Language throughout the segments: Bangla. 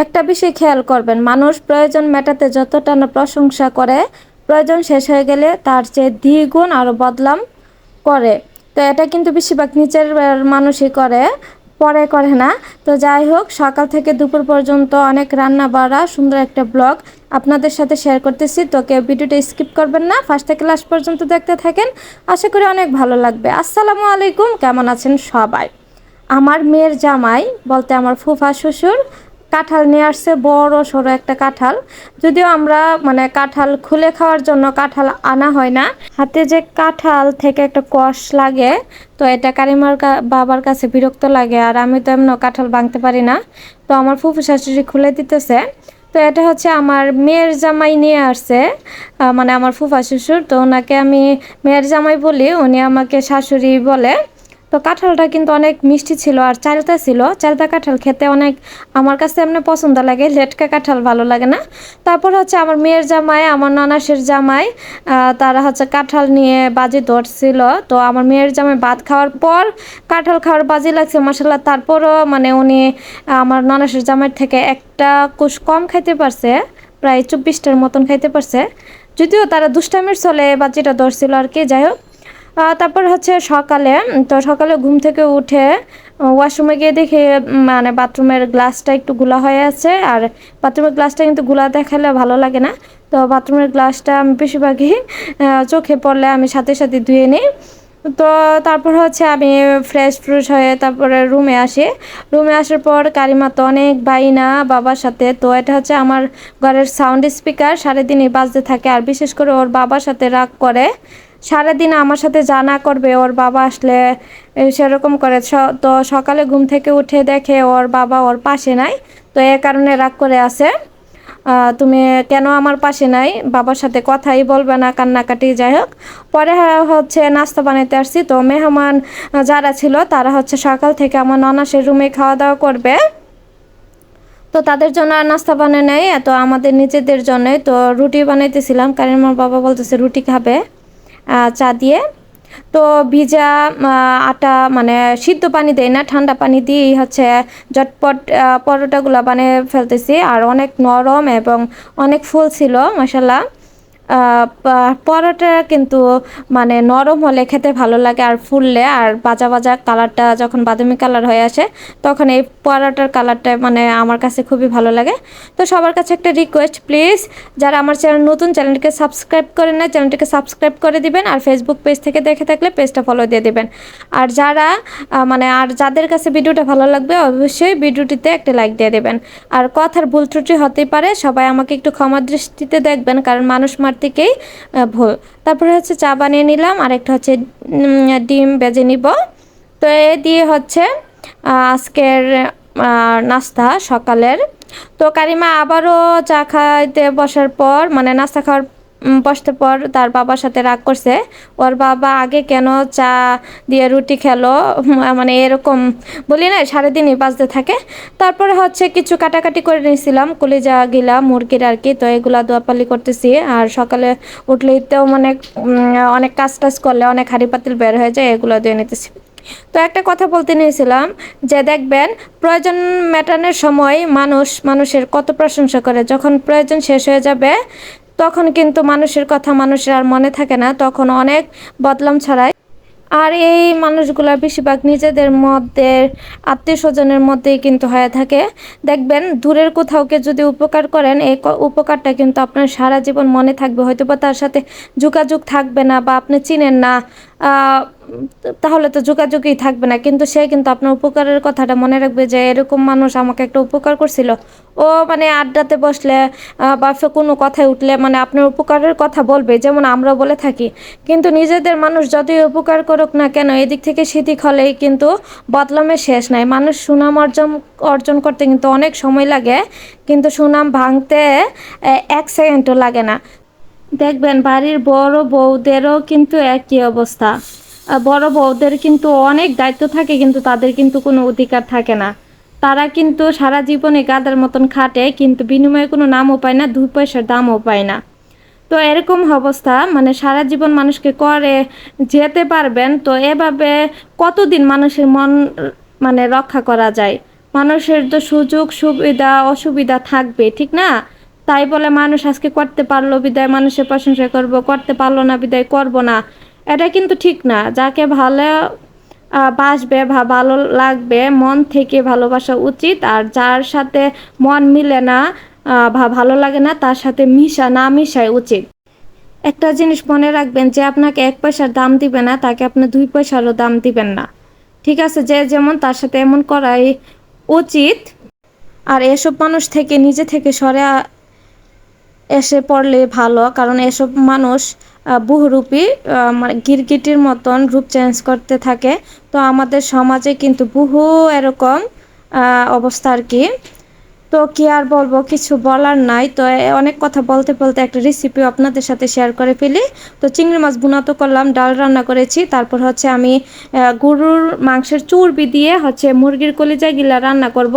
একটা বিষয় খেয়াল করবেন, মানুষ প্রয়োজন মেটাতে যতটা না প্রশংসা করে, প্রয়োজন শেষ হয়ে গেলে তার চেয়ে দ্বিগুণ আরও বদলাম করে। তো এটা কিন্তু বেশিরভাগ নিচের মানুষই করে, পরে করে না। তো যাই হোক, সকাল থেকে দুপুর পর্যন্ত অনেক রান্না বাড়া, সুন্দর একটা ব্লগ আপনাদের সাথে শেয়ার করতেছি। তো কেউ ভিডিওটা স্কিপ করবেন না, ফার্স্ট থেকে লাস্ট পর্যন্ত দেখতে থাকেন। আশা করি অনেক ভালো লাগবে। আসসালামু আলাইকুম, কেমন আছেন সবাই? আমার মেয়ের জামাই বলতে আমার ফুফা, শ্বশুর কাঁঠাল নিয়ে আসছে, বড় সড়ো একটা কাঁঠাল। যদিও আমরা মানে কাঁঠাল খুলে খাওয়ার জন্য কাঁঠাল আনা হয় না। হাতে যে কাঁঠাল থেকে একটা কষ লাগে, তো এটা কারিমার বাবার কাছে বিরক্ত লাগে, আর আমি তো এমন কাঁঠাল ভাঙতে পারি না। তো আমার ফুফু শাশুড়ি খুলে দিতেছে। তো এটা হচ্ছে আমার মেয়ের জামাই নিয়ে আসছে মানে আমার ফুফা শ্বশুর। তো ওনাকে আমি মেয়ের জামাই বলি, উনি আমাকে শাশুড়ি বলে তো কাঁঠালটা কিন্তু অনেক মিষ্টি ছিল আর চালতা ছিল। চালতা কাঁঠাল খেতে অনেক আমার কাছে এমনি পছন্দ লাগে, লেটকা কাঁঠাল ভালো লাগে না। তারপর হচ্ছে আমার মেয়ের জামাই, আমার নানাসের জামাই তারা হচ্ছে কাঁঠাল নিয়ে বাজি ধরছিল। তো আমার মেয়ের জামাই ভাত খাওয়ার পর কাঁঠাল খাওয়ার বাজি লাগছে মশলা তারপরও মানে উনি, আমার নানাসের জামাইয়ের থেকে একটা কুশ কম খাইতে পারছে, প্রায় চব্বিশটার মতন খাইতে পারছে। যদিও তারা দুষ্টামির চলে বাজিটা ধরছিল আর কি, যাই হোক। তারপর হচ্ছে সকালে, তো সকালে ঘুম থেকে উঠে ওয়াশরুমে গিয়ে দেখি মানে বাথরুমের গ্লাসটা একটু গুলা হয়ে আছে, আর বাথরুমের গ্লাসটা কিন্তু গুলা দেখালে ভালো লাগে না। তো বাথরুমের গ্লাসটা আমি বেশিরভাগই চোখে পড়লে আমি সাথে সাথে ধুয়ে নিই। তো তারপর হচ্ছে আমি ফ্রেশ ফ্রুশ হয়ে তারপরে রুমে আসি। রুমে আসার পর কারিমা তো অনেক বাইনা বাবার সাথে, তো এটা হচ্ছে আমার ঘরের সাউন্ড স্পিকার সারাদিনই বাজতে থাকে, আর বিশেষ করে ওর বাবার সাথে রাগ করে। সারাদিন আমার সাথে যা না করবে, ওর বাবা আসলে সেরকম করে তো সকালে ঘুম থেকে উঠে দেখে ওর বাবা ওর পাশে নাই, তো এ কারণে রাগ করে আছে। তুমি কেন আমার পাশে নাই? বাবার সাথে কথাই বলবে না, কান্নাকাটি, যাই হোক। পরে হচ্ছে নাস্তা বানাইতে আসছি, তো মেহমান যারা ছিল, তারা হচ্ছে সকাল থেকে আমার ননাসের রুমে খাওয়া দাওয়া করবে। তো তাদের জন্য আর নাস্তা বানায় নেই তো আমাদের নিজেদের জন্যই তো রুটি বানাইতেছিলাম, কারণ আমার বাবা বলতেছে রুটি খাবে। চা দিয়ে। তো ভিজা আটা মানে সিদ্ধ পানি দেয় না, ঠান্ডা পানি দিয়েই হচ্ছে জটপট পরোটাগুলো বানিয়ে ফেলতেছি। আর অনেক নরম এবং অনেক ফুল ছিল মশালা পরোটা কিন্তু মানে নরম হলে খেতে ভালো লাগে আর ফুললে। আর বাজা বাজা কালারটা যখন বাদামি কালার হয়ে আসে, তখন এই পরোটার কালারটা মানে আমার কাছে খুবই ভালো লাগে। তো সবার কাছে একটা রিকোয়েস্ট প্লিজ যারা আমার চ্যানেল নতুন চ্যানেলটিকে সাবস্ক্রাইব করেন না চ্যানেলটিকে সাবস্ক্রাইব করে দিবেন আর ফেসবুক পেজ থেকে দেখে থাকলে পেজটা ফলো দিয়ে দিবেন। আর যারা মানে আর যাদের কাছে ভিডিওটা ভালো লাগবে, অবশ্যই ভিডিওটিতে একটা লাইক দিয়ে দেবেন। আর কথার ভুল ত্রুটি হতেই পারে, সবাই আমাকে একটু ক্ষমা দৃষ্টিতে দেখবেন, কারণ মানুষ মার থেকেই তারপরে হচ্ছে চা বানিয়ে নিলাম আর একটা হচ্ছে ডিম বেজে নিব। তো এ দিয়ে হচ্ছে আজকের নাস্তা সকালের। তো কারিমা আবারও চা খাইতে বসার পর মানে নাস্তা খাওয়ার বসতে পর তার বাবার সাথে রাগ করছে। ওর বাবা আগে কেন চা দিয়ে রুটি খেলো? মানে এরকম বলি না সারাদিনই বাজতে থাকে। তারপরে হচ্ছে কিছু কাটাকাটি করে নিয়েছিলাম, কলিজা গিলা, মুরগির আর কি, তো এগুলা দোয়াপালি করতেছি। আর সকালে উঠলেই তো মানে অনেক কাজ টাজ করলে অনেক হাঁড়ি পাতিল বের হয়ে যায়, এগুলো দিয়ে নিতেছি। তো একটা কথা বলতে নিয়েছিলাম যে, দেখবেন প্রয়োজন মেটানোর সময় মানুষ মানুষের কত প্রশংসা করে। যখন প্রয়োজন শেষ হয়ে যাবে তখন কিন্তু মানুষের কথা মানুষের আর মনে থাকে না, তখন অনেক বদলাম ছড়ায়। আর এই মানুষগুলা বেশিরভাগ নিজেদের মধ্যে আত্মীয় স্বজনের মধ্যেই কিন্তু হয়ে থাকে। দেখবেন, দূরের কোথাওকে যদি উপকার করেন এই উপকারটা কিন্তু আপনার সারা জীবন মনে থাকবে। হয়তো বা তার সাথে যোগাযোগ থাকবে না বা আপনি চিনেন না। তাহলে তো যোগাযোগই থাকবে না, কিন্তু সে কিন্তু আপনার উপকারের কথাটা মনে রাখবে যে এরকম মানুষ আমাকে একটা উপকার করছিল। ও মানে আড্ডাতে বসলে বা কোনো কথায় উঠলে মানে আপনার উপকারের কথা বলবে, যেমন আমরা বলে থাকি। কিন্তু নিজেদের মানুষ যতই উপকার করুক না কেন, এদিক থেকে সেদিক হলেই কিন্তু বদলামের শেষ নাই। মানুষ সুনাম অর্জন অর্জন করতে কিন্তু অনেক সময় লাগে, কিন্তু সুনাম ভাঙতে এক সেকেন্ডও লাগে না। দেখবেন বাড়ির বড় বউদেরও কিন্তু একই অবস্থা। বড় বউদের কিন্তু অনেক দায়িত্ব থাকে, কিন্তু তাদের কিন্তু কোনো অধিকার থাকে না। তারা কিন্তু সারা জীবনে গাদার মতন খাটে, কিন্তু বিনিময়ে কোনো নামও পায় না, দুই পয়সার দামও পায় না। তো এরকম অবস্থা মানে সারা জীবন মানুষকে করে যেতে পারবেন, তো এভাবে কতদিন মানুষের মন মানে রক্ষা করা যায়? মানুষের তো সুযোগ, সুবিধা, অসুবিধা থাকবে, ঠিক না? তাই বলে মানুষ আজকে করতে পারল, বিদায় মানুষের প্রশংসা করব, করতে পারল না, বিদায় করব না। এটা কিন্তু ঠিক না। যাকে ভালো বাসবে বা ভালো লাগবে, মন থেকে ভালোবাসা উচিত, আর যার সাথে মন মিলে না বা ভালো লাগে না, তার সাথে মিশা, না মিশাই উচিত। একটা জিনিস মনে রাখবেন, যে আপনাকে এক পয়সার দাম দিবে না, তাকে আপনি দুই পয়সারও দাম দিবেন না। ঠিক আছে? যে যেমন তার সাথে এমন করাই উচিত। আর এসব মানুষ থেকে, নিজে থেকে সরে এসে পড়লে ভালো, কারণ এসব মানুষ বহুরূপী মানে গিরগিটির মতন রূপ চেঞ্জ করতে থাকে। তো আমাদের সমাজে কিন্তু বহু এরকম অবস্থা আর কি। তো কি আর বলব, কিছু বলার নাই। তো অনেক কথা বলতে বলতে একটা রেসিপিও আপনাদের সাথে শেয়ার করে ফেলি। তো চিংড়ি মাছ বুনা তো করলাম, ডাল রান্না করেছি। তারপর হচ্ছে আমি গরুর মাংসের চর্বি দিয়ে হচ্ছে মুরগির কলিজা গিলা রান্না করব।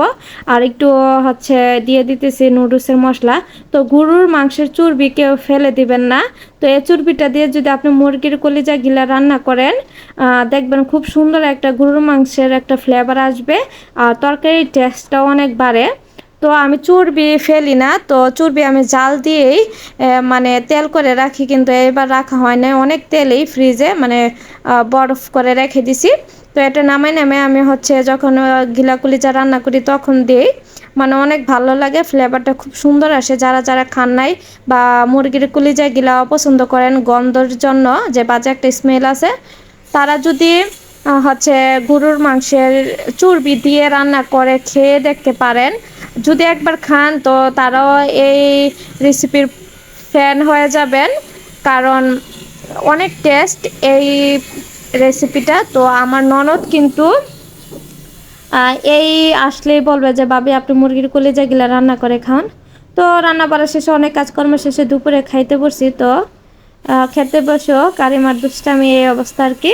আর একটু হচ্ছে দিয়ে দিতেছি নুডলসের মশলা। তো গরুর মাংসের চর্বি কেউ ফেলে দিবেন না। তো এই চর্বিটা দিয়ে যদি আপনি মুরগির কলিজা গিলা রান্না করেন দেখবেন খুব সুন্দর একটা গরুর মাংসের একটা ফ্লেভার আসবে। আর তরকারির টেস্টটাও অনেক বাড়ে। তো আমি চর্বি ফেলি না তো চর্বি আমি জাল দিয়েই মানে তেল করে রাখি কিন্তু এবার রাখা হয় না অনেক তেলেই ফ্রিজে মানে বরফ করে রেখে দিছি। তো এটা নামাই নামে আমি হচ্ছে যখন আহ, গিলা কুলিচা রান্না করি তখন দিই। মানে অনেক ভালো লাগে ফ্লেভারটা খুব সুন্দর আসে। যারা যারা খান নাই বা মুরগির কুলিজা গিলা অপছন্দ করেন গন্ধর জন্য যে বাজে একটা স্মেল আছে তারা যদি হচ্ছে গরুর মাংসের চর্বি দিয়ে রান্না করে খেয়ে দেখতে পারেন যদি একবার খান, তো তারাও এই রেসিপির ফ্যান হয়ে যাবেন। কারণ অনেক টেস্ট এই রেসিপিটা তো আমার ননদ কিন্তু এই আসলেই বলবে যে, ভাবি, আপনি মুরগির কলিজা গিলা রান্না করে খান তো রান্না বাড়া শেষে, অনেক কাজকর্ম শেষে দুপুরে খাইতে বসছি তো খেতে বসো, কারিমার দুষ্টামি এই অবস্থা আর কি।